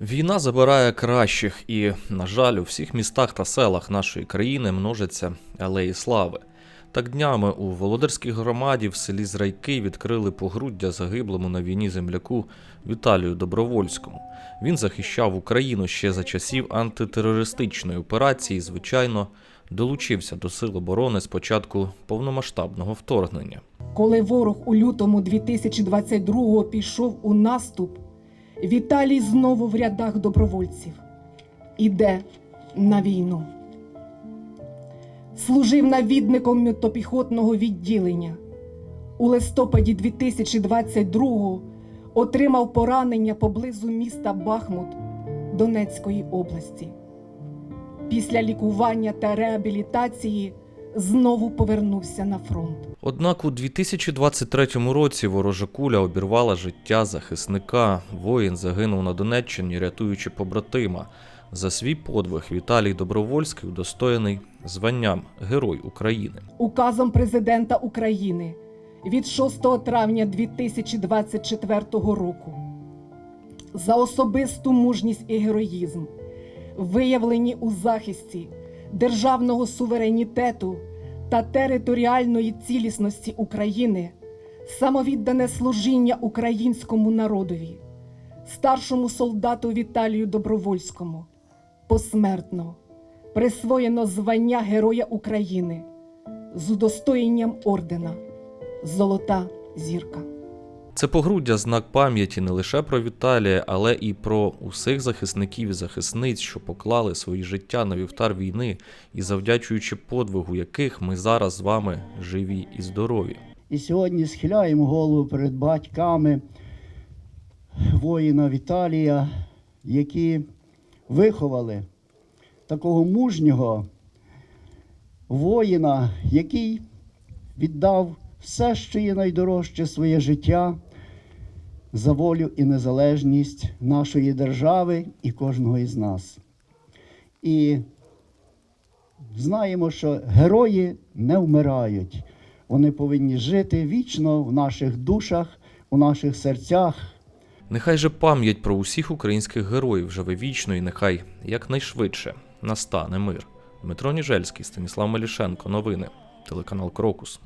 Війна забирає кращих, і, на жаль, у всіх містах та селах нашої країни множаться алеї слави. Так днями у Володарській громаді в селі Зрайки відкрили погруддя загиблому на війні земляку Віталію Добровольському. Він захищав Україну ще за часів антитерористичної операції. і, Звичайно, долучився до сил оборони з початку повномасштабного вторгнення. Коли ворог у лютому 2022-го пішов у наступ, Віталій знову в рядах добровольців іде на війну. Служив навідником мотопіхотного відділення. У листопаді 2022-го отримав поранення поблизу міста Бахмут Донецької області. Після лікування та реабілітації знову повернувся на фронт. Однак у 2023 році ворожа куля обірвала життя захисника. Воїн загинув на Донеччині, рятуючи побратима. За свій подвиг Віталій Добровольський удостоєний званням Герой України. указом президента України від 6 травня 2024 року за особисту мужність і героїзм, виявлені у захисті державного суверенітету та територіальної цілісності України, самовіддане служіння українському народові, старшому солдату Віталію Добровольському, посмертно присвоєно звання Героя України з удостоєнням ордена Золота зірка. Це погруддя знак пам'яті не лише про Віталія, але і про усіх захисників і захисниць, що поклали свої життя на вівтар війни і завдячуючи подвигу яких ми зараз з вами живі і здорові. І сьогодні схиляємо голову перед батьками воїна Віталія, які виховали такого мужнього воїна, який віддав все, що є найдорожче своє життя за волю і незалежність нашої держави і кожного із нас. І знаємо, що герої не вмирають. Вони повинні жити вічно в наших душах, у наших серцях. Нехай же пам'ять про усіх українських героїв живе вічно і нехай якнайшвидше настане мир. Дмитро Ніжельський, Станіслав Мелішенко. Новини. Телеканал Крокус.